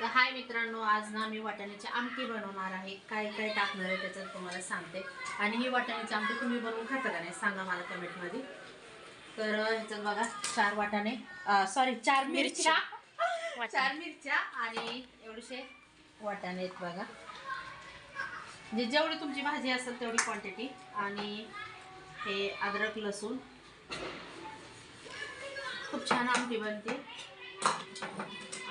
तर हाय मित्रांनो आज ना मी वाटाण्याची आमटी बनवणार आहे. काय काय टाकणार आहे त्याच्यात तुम्हाला सांगते. आणि ही वाटाण्याची आमटी तुम्ही बनवून खाता का नाही सांगा मला कमेंटमध्ये. तर ह्याच्यात बघा चार वाटाणे सॉरी चार मिरच्या. चार मिरच्या आणि एवढेशे वाटाणे आहेत बघा. म्हणजे जेवढी तुमची भाजी असेल तेवढी क्वांटिटी आणि हे अद्रक लसूण. खूप छान आमटी बनते.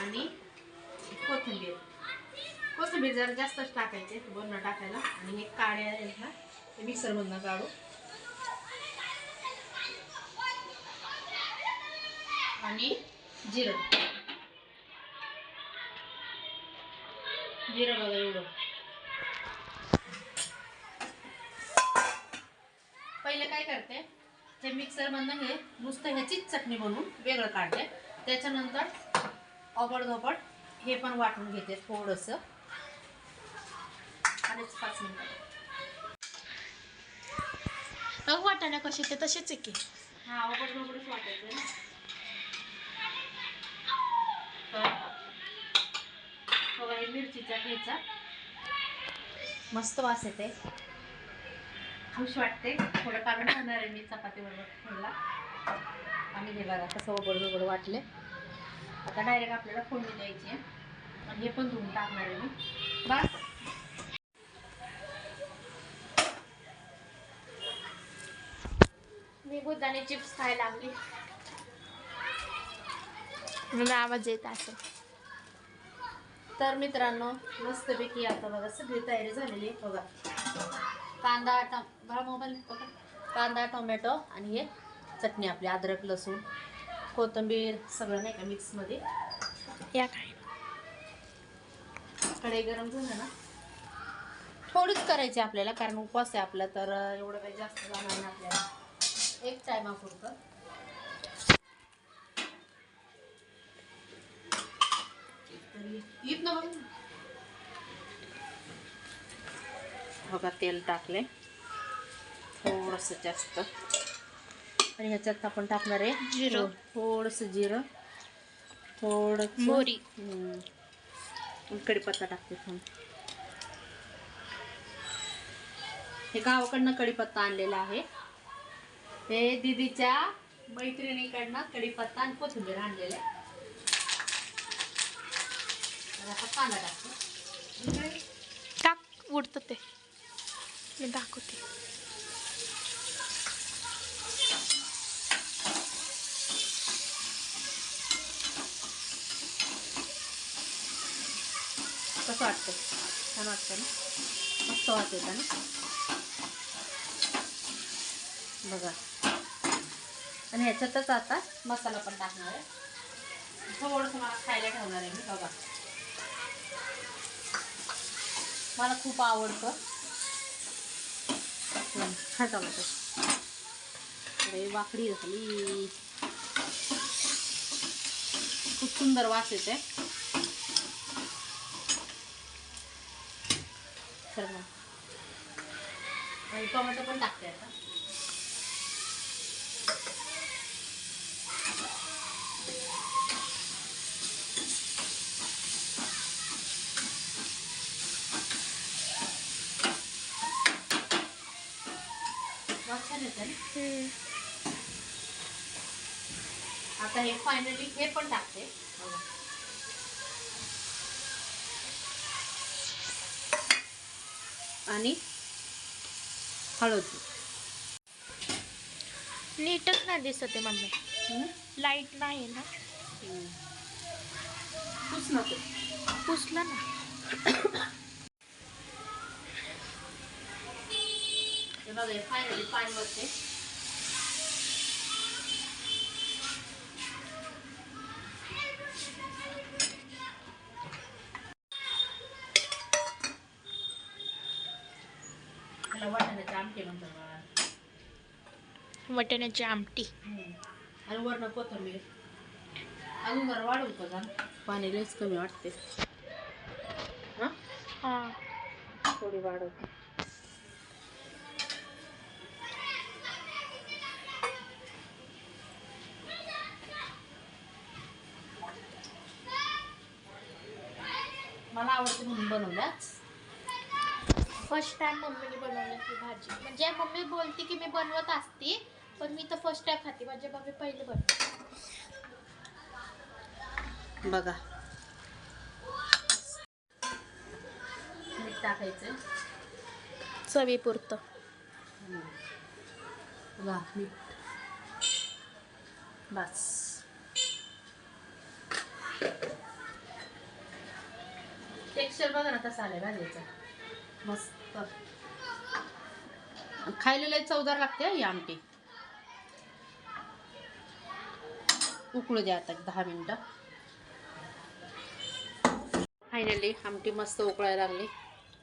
आणि कोथिंबीर. कोथिंबीर जरा जास्तच टाकायचे बनणं टाकायला. आणि हे काड्या आहेत ना ते मिक्सरमधनं काढू. आणि जिरं. जिरं बघा एवढं. पहिले काय करते हे मिक्सरमधनं हे नुसतं ह्याचीच चटणी बनवून वेगळं काढते. त्याच्यानंतर धोपड हे पण वाटून घेते थोडंसं. आणि पाच मिनिटं. अग वाटाणा कसे ते तसेच आहे की. हा वाटायचं बघा हे मिरचीचा ठेचा. मस्त वास येते. खुश वाटते. थोडं काढून ठेवणार आहे मी चपातीबरोबर खायला. आणि हे बघा कसं ओबड धोबड वाटले आता डायरेक्ट आपल्याला फोडणी द्यायची आहे. आणि हे पण धुवून टाकणार आहे मी. बस. मी बुद्धाने चिप्स खायला लागली. मला आवाज येत असेल. तर मित्रांनो मस्तपैकी आता बघा सगळी तयारी झालेली आहे. बघा. कांदा टम बघा मोबाईल कांदा टोमॅटो आणि हे चटणी आपली अद्रक लसूण. कोथिंबीर सगळं नाही का मिक्समध्ये? या. काय कढई गरम झालं ना? थोडीच करायची आपल्याला कारण उपवास आहे आपला तर एवढं काही जास्त जाणार नाही आपल्याला. एक टायमापुरतं येत ना बघ बघा तेल टाकले थोडंसं जास्त. आणि ह्याच्यात आपण टाकणार आहे जिरं. थोडंसं जिरं. थोडं मोहरी. कढीपत्ता टाकते थांब. हे गावाकडनं कढीपत्ता आणलेला आहे. हे दीदीच्या मैत्रिणीकडनं कढीपत्ता आणि कोथिंबीर आणलेले तर आता कांदा टाकतो टाक उडतं ते. मी दाखवते कसं वाटतं छान वाटतं ना सॉस वास येतं ना. बघा. आणि ह्याच्यातच आता मसाला पण टाकणार आहे. थोडंसं मला खायला ठेवणार आहे मी बघा. मला खूप आवडतं. हम्म, खा अरे वाकडी झाली. खूप सुंदर वास येते आणि टोमॅटो पण टाकते आता. आता हे फायनली हे पण टाकते. आणि हळद. नीटच नाही दिसत आहे मम्मी हम्म? लाइट नाही ना. तूच नको पुसलं ना. फायनली पाणी वरते वाटाण्याचे आमटे. वाटाण्याची. आणि वरण कोथिंबीर. अजून जरा वाढवू का पाणी लईच कमी वाटते हां? हां. थोडी वाढवते मला आवडते म्हणून बनवल्या फर्स्ट टाइम मम्मीने बनवली ही भाजी. म्हणजे मम्मी बोलते की मी बनवत असते पण मी तर फर्स्ट टाइम खाते. माझ्या मम्मी पहिले बनवते. बघा. मीठ टाकायचं. चवीपुरतं. बघा मीठ. बस. टेक्स्चर बघा ना कसं आलंय भाजीचं. मस्त. खायला लय चवदार लागते ही आमटी. उकळू द्या आता एक दहा मिनटं. फायनली आमटी मस्त उकळायला लागली.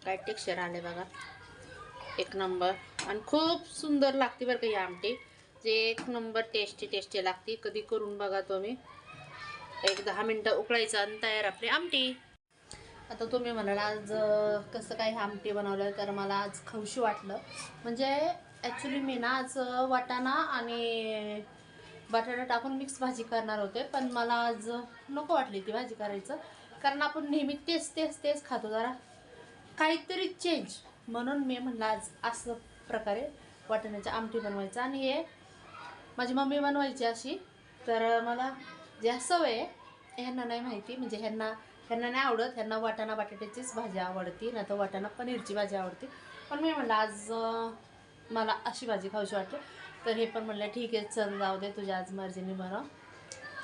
काय टेक्स्चर आले बघा. एक नंबर आणि खूप सुंदर लागते बरं का ही आमटी. जे एक नंबर टेस्टी टेस्टी लागते. कधी करून बघा तुम्ही. एक दहा मिनटं उकळायचं आणि तयार आपली आमटी. आता तुम्ही म्हणाल आज कसं काय आमटी बनवलं? तर मला आज खवशी वाटलं. म्हणजे ॲक्च्युली मी ना आज वाटाणा आणि बटाटा टाकून मिक्स भाजी करणार होते. पण मला आज नको वाटली ती भाजी करायचं. कारण आपण नेहमी तेच तेच तेच खातो जरा. काहीतरी चेंज म्हणून मी म्हणलं आज असं प्रकारे वाटाण्याची आमटी बनवायचं. आणि हे माझी मम्मी बनवायची अशी. तर मला ज्या सवय आहे ह्यांना नाही माहिती. म्हणजे ह्यांना ह्यांना नाही आवडत. ह्यांना वाटाणा बटाट्याचीच भाजी आवडती नाही तर वाटाणा पनीरची भाजी आवडते. पण मी म्हणलं आज मला अशी भाजी खाऊशी वाटते तर हे पण म्हणलं ठीक आहे चल जाऊ दे तुझ्या आज मर्जीने बनव.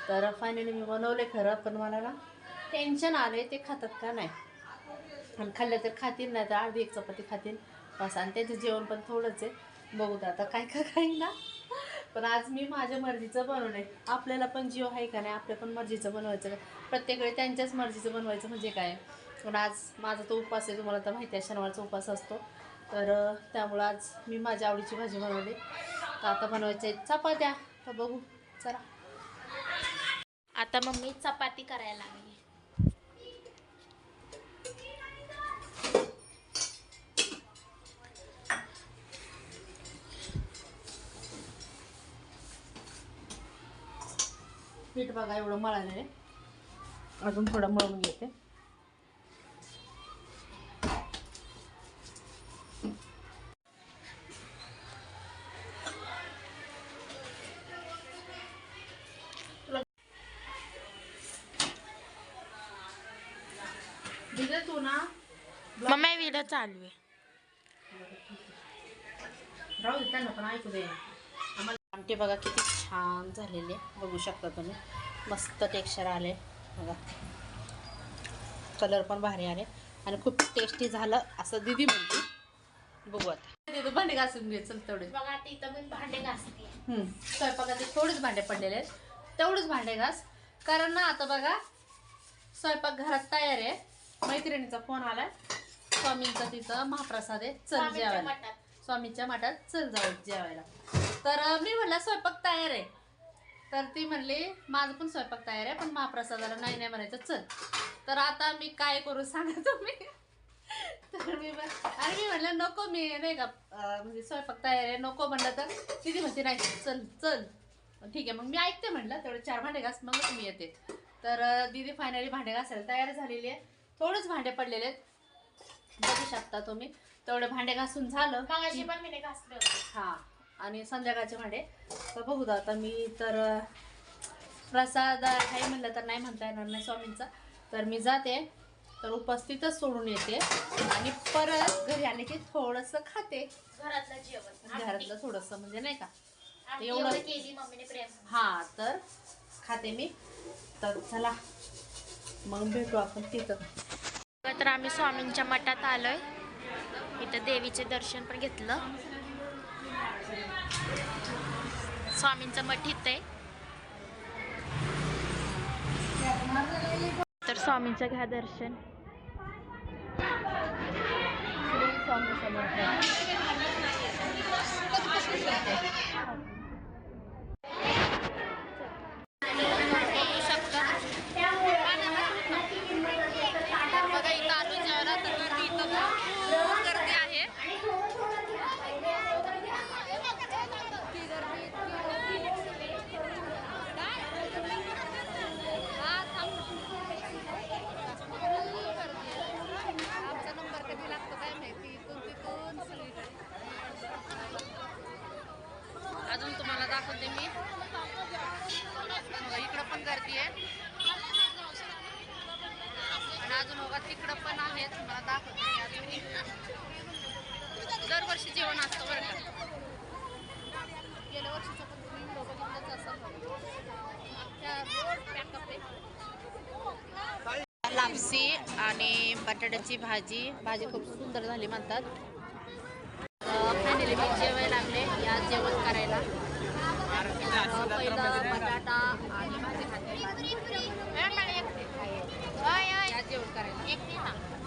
तर फायनली मी बनवले खरं पण मला ना टेन्शन आले ते खातात का नाही? आणि खाल्लं तर खातील नाही तर अर्धी एक चपाती खातील. बस आणि त्याचं जेवण पण थोडंच आहे. बघू तर आता काय का काही ना पण आज मी माझ्या मर्जीचं बनवलंय. आपल्याला पण जीव आहे का नाही? आपल्या पण मर्जीचं बनवायचं का? प्रत्येक वेळी त्यांच्याच मर्जीचं बनवायचं म्हणजे काय? पण आज माझा तो उपवास आहे तुम्हाला तर माहिती आहे शनिवारचा उपवास असतो. तर त्यामुळं आज मी माझ्या आवडीची भाजी बनवली. तर आता बनवायच्या आहेत चपात्या. तर बघू चला. आता मम्मी चपाती करायला लागली. पीठ बघा एवढं मळालं आहे अजून थोडं मळून घेते. दिलं तू ना? मम्मी व्हिडिओ चालू आहे. राहू दे त्यांना पण ऐकू दे. आम्हाला आमटे बघा किती छान झालेले बघू शकता तुम्ही. मस्त टेक्स्चर आले बघा. कलर पण भारी आले. आणि खूप टेस्टी झालं असं दिदी म्हणते. बघू आता. दिदी भांडे घासून घे चल तेवढे बघा आता इथं मी भांडे घासते. हम्म, स्वयंपाकाचे थोडेच भांडे पडलेले आहेत. तेवढेच भांडे घास. कारण ना आता बघा स्वयंपाक घरात तयार आहे. मैत्रिणीचा फोन आलाय. स्वामींचा तिथं महाप्रसाद आहे. चल जेवायला. स्वामीच्या मठात चल जाऊ जेवायला. तर मी म्हणलं स्वयंपाक तयार आहे. तर ती म्हणली माझं पण स्वयंपाक तयार आहे पण महाप्रसादाला नाही नाही म्हणायचं चल. तर आता मी काय करू सांगा तुम्ही? तर मी आणि मी म्हणलं नको मी नाही का म्हणजे स्वयंपाक तयार आहे नको म्हणलं तर. तिथे म्हणते नाही चल चल. ठीक आहे मग मी ऐकते म्हणलं तेवढे चार भांडे घास मग मी येते. तर दीदी फायनली भांडे घासायला तयार झालेली आहे. थोडेच भांडे पडलेले आहेत. बघू शकता तुम्ही तेवढे भांडे घासून झालं मगाशी की- पण मी घासले आणि संध्याकाळचे भांडे. तर बघू दा आता मी तर प्रसाद काही म्हणलं तर नाही म्हणता येणार नाही स्वामींचा. तर मी जाते. तर उपस्थितच सोडून येते. आणि परत घरी आले की थोडंसं खाते. घरातलं जेवण. घरातलं थोडंसं म्हणजे नाही का? एवढं- एवढं केली मम्मीने प्रेम. हा तर खाते मी. तर चला मग भेटू आपण तिथं. तर आम्ही स्वामींच्या मठात आलोय. इथं देवीचे दर्शन पण घेतलं. स्वामींचं मठ इथं. आहे तर स्वामींचं घ्या दर्शन. श्री स्वामी समर्थ बघू शकता बघा इथं आलो जेवायला तर गर्दी इथं खूप गर्दी आहे अजून बघा तिकडं पण आहे तुम्हाला दाखवते अजून दरवर्षी जेवण असतं बरं का. गेल्या वर्षीचं पण तुम्ही व्हिडिओ बघितलंच असाल लापसी आणि बटाट्याची भाजी. भाजी खूप सुंदर झाली म्हणतात. फायनली मी जेवायला लागले. या जेवण करायला. अं, पहिलं बटाटा आणि जेवण करायला